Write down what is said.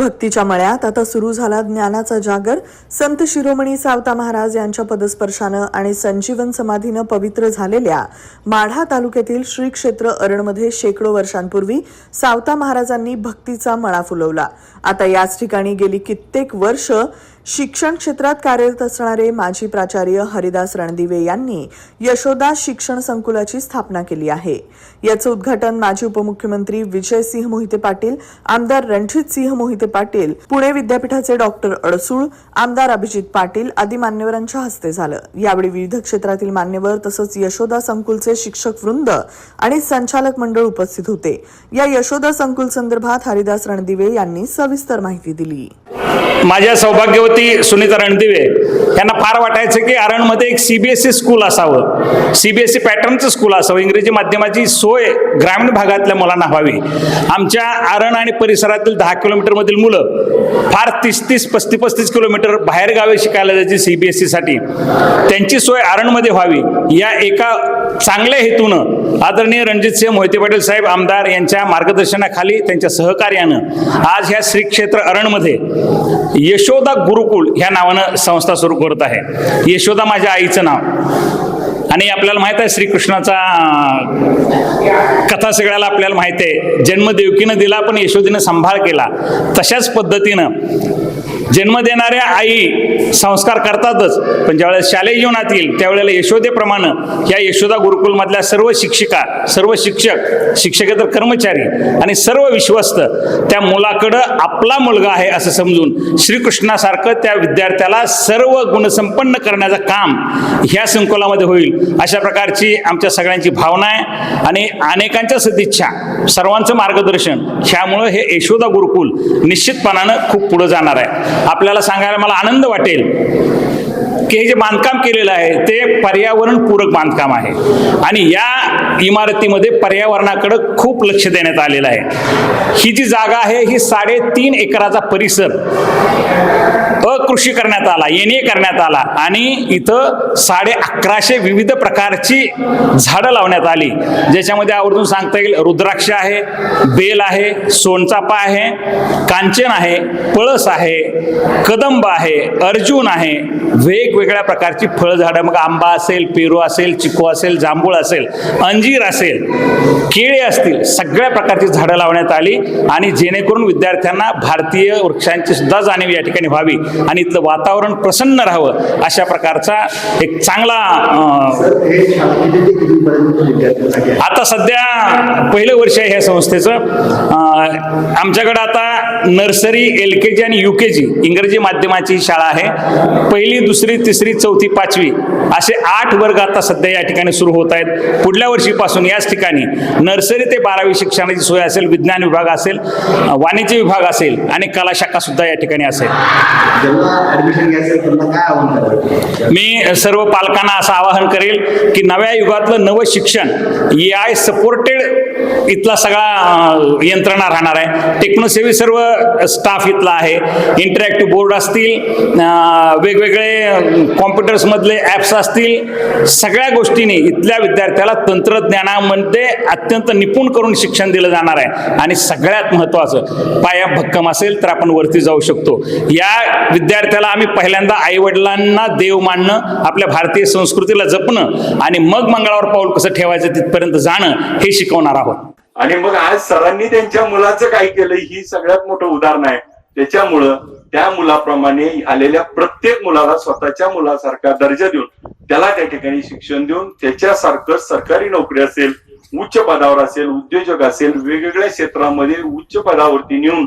भक्तीच्या मळ्यात. आता सुरू झाला ज्ञानाचा जागर. संत शिरोमणी सावता महाराज यांच्या पदस्पर्शानं आणि संजीवन समाधीनं पवित्र झालेल्या माढा तालुक्यातील श्री क्षेत्र अरणमध्ये शेकडो वर्षांपूर्वी सावता महाराजांनी भक्तीचा मळा फुलवला. आता याच ठिकाणी गेली कित्येक वर्ष शिक्षण क्षेत्रात कार्यरत असणारे माजी प्राचार्य हरिदास रणदिवे यांनी यशोदा शिक्षण संकुलाची स्थापना केली आहे. याचं उद्घाटन माजी उपमुख्यमंत्री विजयसिंह मोहिते पाटील आमदार रणजित सिंह मोहिते पाटील पुणे विद्यापीठाचे डॉक्टर अडसूळ आमदार अभिजित पाटील आदी मान्यवरांच्या हस्ते झालं. यावेळी विविध क्षेत्रातील मान्यवर तसंच यशोदा संकुलचे शिक्षक वृंद आणि संचालक मंडळ उपस्थित होते. या यशोदा संकुल संदर्भात हरिदास रणदिवे यांनी सविस्तर माहिती दिली. माझ्या सौभाग्यवती सुनीता रणदिवे यांना फार वाटायचं की आरणमध्ये एक सीबीएसई स्कूल असावं. सीबीएसई पॅटर्नचं स्कूल असावं. इंग्रजी माध्यमाची सोय ग्रामीण भागातल्या मुलांना व्हावी. आमच्या आरण आणि परिसरातील दहा किलोमीटरमधील मुलं फार तीस तीस पस्तीस पस्तीस किलोमीटर बाहेरगावी शिकायला जायची सीबीएसई साठी. त्यांची सोय आरणमध्ये व्हावी. या एका चांगल्या हेतूनं आदरणीय रणजित सिंह मोहिते पाटील साहेब आमदार यांच्या मार्गदर्शनाखाली त्यांच्या सहकार्यानं आज ह्या श्री क्षेत्र अरणमध्ये यशोदा गुरुकुल ह्या नावानं संस्था सुरू करत आहे. यशोदा माझ्या आईचं नाव. आणि आपल्याला माहीत आहे श्रीकृष्णाचा कथा सगळ्याला आपल्याला माहिती आहे. जन्म देवकीनं दिला पण यशोदीनं सांभाळ केला. तशाच पद्धतीनं जन्म देणाऱ्या आई संस्कार करतातच. पण ज्यावेळेस शालेय जीवनात येईल त्यावेळेला यशोदेप्रमाणे या यशोदा गुरुकुलमधल्या सर्व शिक्षिका सर्व शिक्षक शिक्षकेतर कर्मचारी आणि सर्व विश्वस्त त्या मुलाकडं आपला मुलगा आहे असं समजून श्रीकृष्णासारखं त्या विद्यार्थ्याला सर्व गुणसंपन्न करण्याचं काम ह्या संकुलामध्ये होईल. अशा प्रकारची आमच्या सगळ्यांची भावना आहे आणि अनेकांच्या सदिच्छा सर्वांचं मार्गदर्शन ह्यामुळं हे यशोदा गुरुकुल निश्चितपणानं खूप पुढं जाणार आहे. आपल्याला सांगायला मला आनंद वाटेल. की हे जे बांधकाम केलेलं आहे ते पर्यावरणपूरक बांधकाम आहे. आणि या इमारतीमध्ये पर्यावरणाकडे खूप लक्ष देण्यात आलेलं आहे. ही जी जागा आहे ही साडेतीन एकराचा परिसर. अकृषी करण्यात आला एन करण्यात आला आणि इथं साडे अकराशे विविध प्रकारची झाडं लावण्यात आली. ज्याच्यामध्ये आवर्जून सांगता येईल रुद्राक्ष आहे बेल आहे सोनचापा आहे कांचन आहे पळस आहे कदंब आहे अर्जुन आहे वेगवेगळ्या प्रकारची फळझाडं. मग आंबा असेल पेरू असेल चिकू असेल जांभूळ असेल अंजीर असेल केळे असतील सगळ्या प्रकारची झाडं लावण्यात आली. आणि जेणेकरून विद्यार्थ्यांना भारतीय वृक्षांची सुद्धा जाणीव या ठिकाणी व्हावी. आणि इथलं वातावरण प्रसन्न राहावं अशा प्रकारचा एक चांगला आता सध्या पहिलं वर्ष आहे ह्या संस्थेचं. आमच्याकडं आमच्याकडे आता नर्सरी एल के जी आणि यू के जी इंग्रजी माध्यमाची शाळा आहे. पहिली दुसरी तिसरी चौथी पाचवी असे आठ वर्ग आता सध्या या ठिकाणी सुरू होत आहेत. पुढल्या वर्षीपासून याच ठिकाणी नर्सरी ते बारावी शिक्षणाची सोय असेल विज्ञान विभाग असेल वाणिज्य विभाग असेल आणि कला शाखा सुद्धा या ठिकाणी असेल. मी सर्व पालकांना असं आवाहन करेल की नव्या युगातलं नवं शिक्षण ए आय सपोर्टेड इथला सगळा यंत्रणा राहणार आहे. टेक्नोसेवी सर्व स्टाफ इथला आहे. इंटरॅक्टिव्ह बोर्ड असतील वेगवेगळे कॉम्प्युटर्समधले ॲप्स असतील. सगळ्या गोष्टींनी इथल्या विद्यार्थ्याला तंत्रज्ञानामध्ये अत्यंत निपुण करून शिक्षण दिलं जाणार आहे. आणि सगळ्यात महत्त्वाचं पाया भक्कम असेल तर आपण वरती जाऊ शकतो. या विद्यार्थ्याला आम्ही पहिल्यांदा आई वडिलांना देव मानणं आपल्या भारतीय संस्कृतीला जपणं आणि मग मंगळावर पाऊल कसं ठेवायचं तिथपर्यंत जाणं हे शिकवणार आहोत. आणि मग आज सरांनी त्यांच्या मुलाचं काय केलं ही सगळ्यात मोठं उदाहरण आहे. त्याच्यामुळं त्या मुलाप्रमाणे आलेल्या प्रत्येक मुलाला स्वतःच्या मुलासारखा दर्जा देऊन त्याला त्या ठिकाणी शिक्षण देऊन त्याच्यासारखं सरकारी नोकरी असेल उच्च पदावर असेल उद्योजक असेल वेगवेगळ्या क्षेत्रामध्ये उच्च पदावरती नेऊन